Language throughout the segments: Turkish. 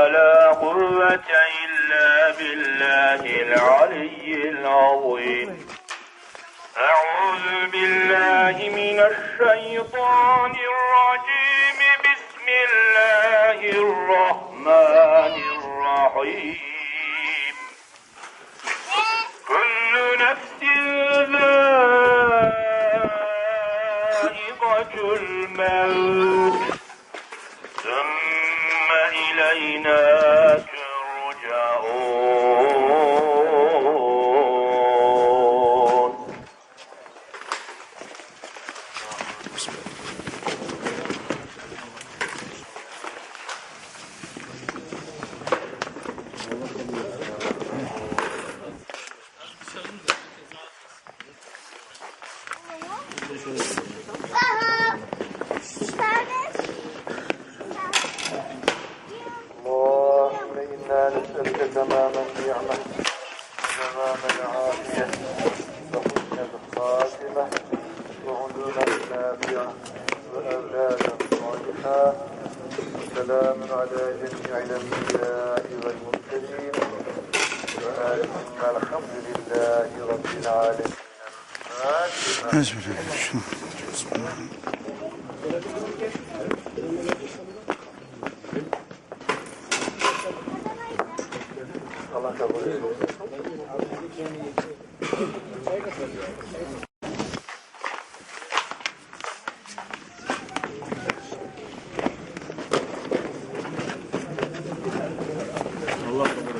ولا قوة إلا بالله العلي العظيم. أعوذ بالله من الشيطان الرجيم. بسم الله الرحمن الرحيم. كل نفس uh, نسألك تمام النعمة تمام العافية وحسن الخاتمة وعلوما نافعة وأولادا صالحة وسلام على جميع الأنبياء والمرسلين وآلهم الحمد لله رب العالمين الفاتحة. Allah kabul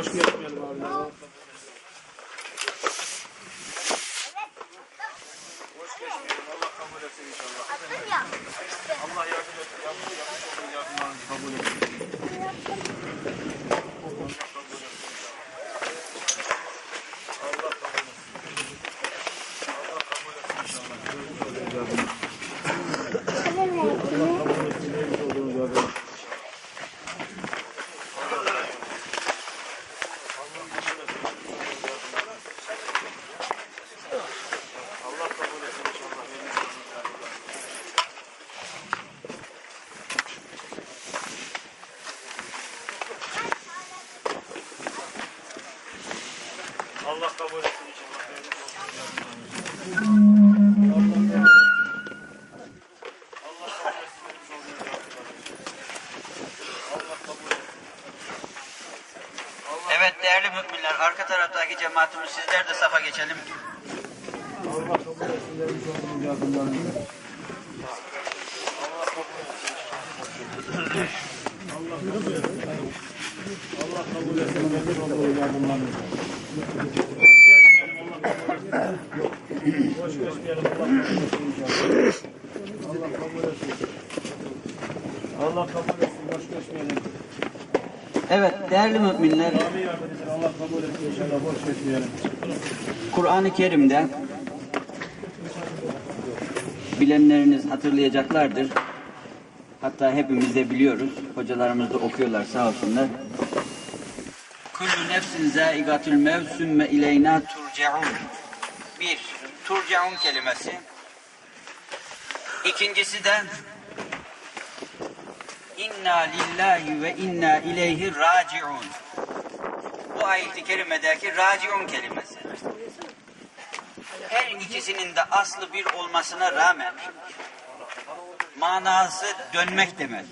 etsin. Allah kabul etsin inşallah. Değerli müminler, arka taraftaki cemaatimiz sizler de safa geçelim. Boş geçmeyelim. Allah kabul etsin. Allah kabul etsin. Boş geçmeyelim. Evet değerli müminler, Amin yardım edin. Allah kabul etsin inşallah. Boş geçmeyelim. Kur'an-ı Kerim'de bilenleriniz hatırlayacaklardır. Hatta hepimiz de biliyoruz. Hocalarımız da okuyorlar sağ olsunlar. Kullu nefsin zaigatül mev sümme ileyna turcaun. Bir, turcaun kelimesi. İkincisi de inna lillahi ve inna ileyhi raciun. Bu ayet-i kerimedeki raciun kelimesi. Her ikisinin de aslı bir olmasına rağmen manası dönmek demek.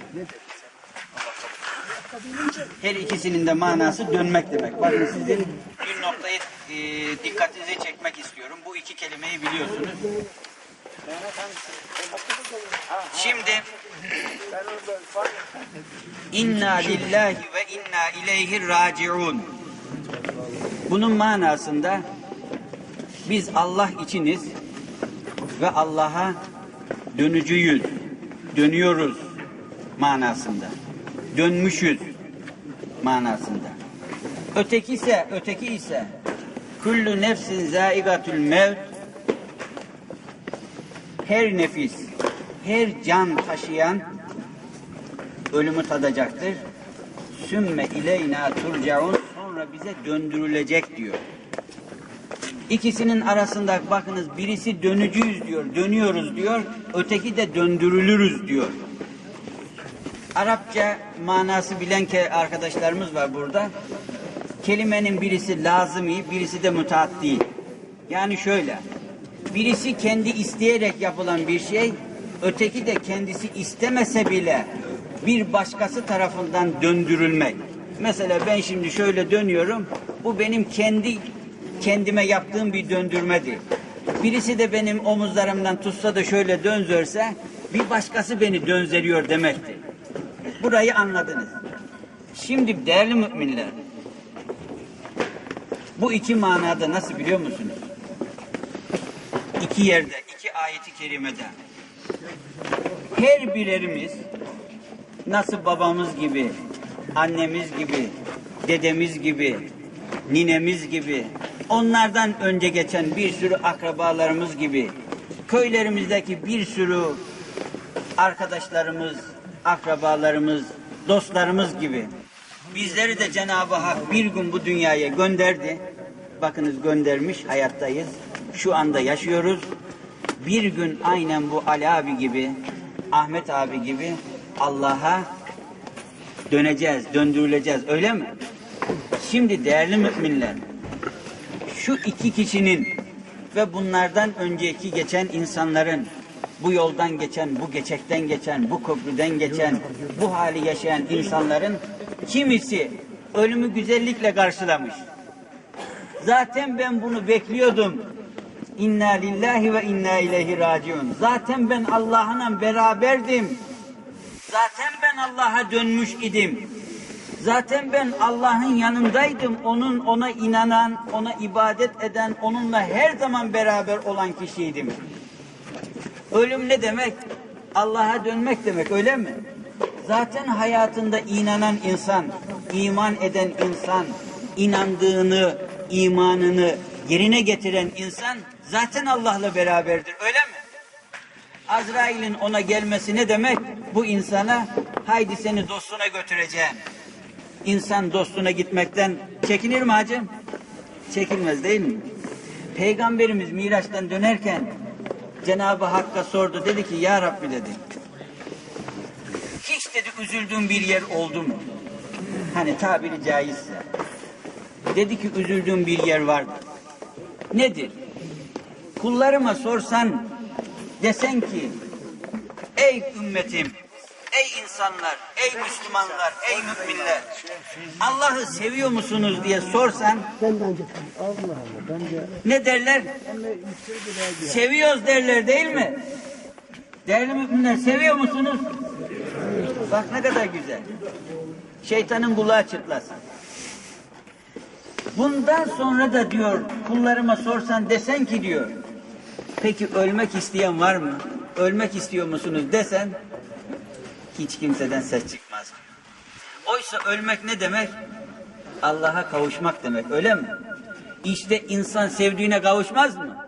Her ikisinin de manası dönmek demek. Bakın sizin bir noktayı e, dikkatinize çekmek istiyorum. Bu iki kelimeyi biliyorsunuz. Şimdi inna lillahi ve inna ileyhi raciun. Bunun manasında biz Allah içiniz ve Allah'a dönücüyüz, dönüyoruz manasında. Dönmüşüz manasında. Öteki ise, öteki ise kullu nefsin zaigatül mevt her nefis, her can taşıyan ölümü tadacaktır. Sümme ileyna turcaun sonra bize döndürülecek diyor. İkisinin arasında bakınız birisi dönücüyüz diyor, dönüyoruz diyor, öteki de döndürülürüz diyor. Arapça manası bilen arkadaşlarımız var burada. Kelimenin birisi lazımi, birisi de müteaddi. Yani şöyle, birisi kendi isteyerek yapılan bir şey, öteki de kendisi istemese bile bir başkası tarafından döndürülmek. Mesela ben şimdi şöyle dönüyorum, bu benim kendi kendime yaptığım bir döndürmedir. Birisi de benim omuzlarımdan tutsa da şöyle dönzörse, bir başkası beni dönzeriyor demektir. Burayı anladınız. Şimdi değerli müminler, bu iki manada nasıl biliyor musunuz? İki yerde, iki ayeti kerimede. Her birerimiz nasıl babamız gibi, annemiz gibi, dedemiz gibi, ninemiz gibi, onlardan önce geçen bir sürü akrabalarımız gibi, köylerimizdeki bir sürü arkadaşlarımız, akrabalarımız, dostlarımız gibi bizleri de Cenab-ı Hak bir gün bu dünyaya gönderdi. Bakınız göndermiş, hayattayız. Şu anda yaşıyoruz. Bir gün aynen bu Ali abi gibi, Ahmet abi gibi Allah'a döneceğiz, döndürüleceğiz. Öyle mi? Şimdi değerli müminler, şu iki kişinin ve bunlardan önceki geçen insanların bu yoldan geçen, bu geçekten geçen, bu köprüden geçen, bu hali yaşayan insanların kimisi ölümü güzellikle karşılamış. Zaten ben bunu bekliyordum. İnna lillahi ve inna ileyhi raciun. Zaten ben Allah'la beraberdim. Zaten ben Allah'a dönmüş idim. Zaten ben Allah'ın yanındaydım. Onun ona inanan, ona ibadet eden, onunla her zaman beraber olan kişiydim. Ölüm ne demek? Allah'a dönmek demek öyle mi? Zaten hayatında inanan insan, iman eden insan, inandığını, imanını yerine getiren insan zaten Allah'la beraberdir öyle mi? Azrail'in ona gelmesi ne demek? Bu insana haydi seni dostuna götüreceğim. İnsan dostuna gitmekten çekinir mi hacım? Çekinmez değil mi? Peygamberimiz Miraç'tan dönerken Cenab-ı Hakk'a sordu. Dedi ki ya Rabbi dedi. Hiç dedi üzüldüğün bir yer oldu mu? Hani tabiri caizse. Dedi ki üzüldüğüm bir yer vardı. Nedir? Kullarıma sorsan desen ki ey ümmetim, ey insanlar, ey Müslümanlar, ey müminler. Allah'ı seviyor musunuz diye sorsan ne derler? Seviyoruz derler değil mi? Değerli müminler seviyor musunuz? Bak ne kadar güzel. Şeytanın kulağı çıtlasın. Bundan sonra da diyor kullarıma sorsan desen ki diyor. Peki ölmek isteyen var mı? Ölmek istiyor musunuz desen hiç kimseden ses çıkmaz. Oysa ölmek ne demek? Allah'a kavuşmak demek öyle mi? İşte insan sevdiğine kavuşmaz mı?